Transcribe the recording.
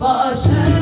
başa